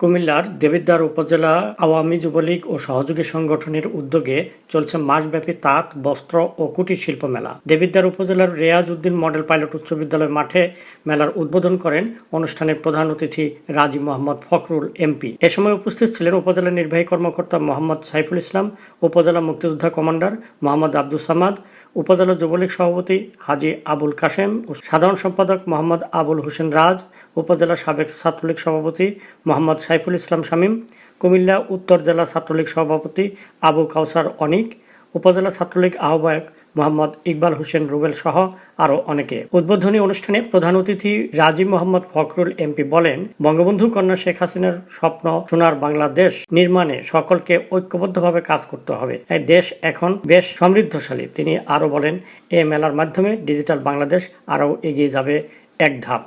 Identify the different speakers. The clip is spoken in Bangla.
Speaker 1: কুমিল্লার দেবিদ্বার উপজেলা আওয়ামী যুবলীগ ও সহযোগী সংগঠনের উদ্যোগে চলছে মাসব্যাপী তাঁত, বস্ত্র ও কুটির শিল্প মেলা। দেবিদ্বার উপজেলার রেয়াজ উদ্দিন মডেল পাইলট উচ্চ বিদ্যালয় মাঠে মেলার উদ্বোধন করেন অনুষ্ঠানের প্রধান অতিথি রাজি মোহাম্মদ ফখরুল এমপি। এ সময় উপস্থিত ছিলেন উপজেলা নির্বাহী কর্মকর্তা মোহাম্মদ সাইফুল ইসলাম, উপজেলা মুক্তিযোদ্ধা কমান্ডার মোহাম্মদ আব্দুল সামাদ, উপজেলা যুবলীগ সভাপতি হাজি আবুল কাশেম ও সাধারণ সম্পাদক মোহাম্মদ আবুল হোসেন রাজ, উপজেলা সাবেক ছাত্রলীগ সভাপতি মোহাম্মদ সাইফুল ইসলাম শামীম, কুমিল্লা উত্তর জেলা ছাত্রলীগ সভাপতি আবু কাউসার অনিক, উপজেলা ছাত্রলীগ আহ্বায়ক মোহাম্মদ ইকবাল হোসেন রুবেল সহ আরও অনেকে। উদ্বোধনী অনুষ্ঠানে প্রধান অতিথি রাজীব মোহাম্মদ ফখরুল এমপি বলেন, বঙ্গবন্ধু কন্যা শেখ হাসিনার স্বপ্ন সোনার বাংলাদেশ নির্মাণে সকলকে ঐক্যবদ্ধভাবে কাজ করতে হবে। এই দেশ এখন বেশ সমৃদ্ধশালী। তিনি আরও বলেন, এ মেলার মাধ্যমে ডিজিটাল বাংলাদেশ আরও এগিয়ে যাবে এক ধাপ।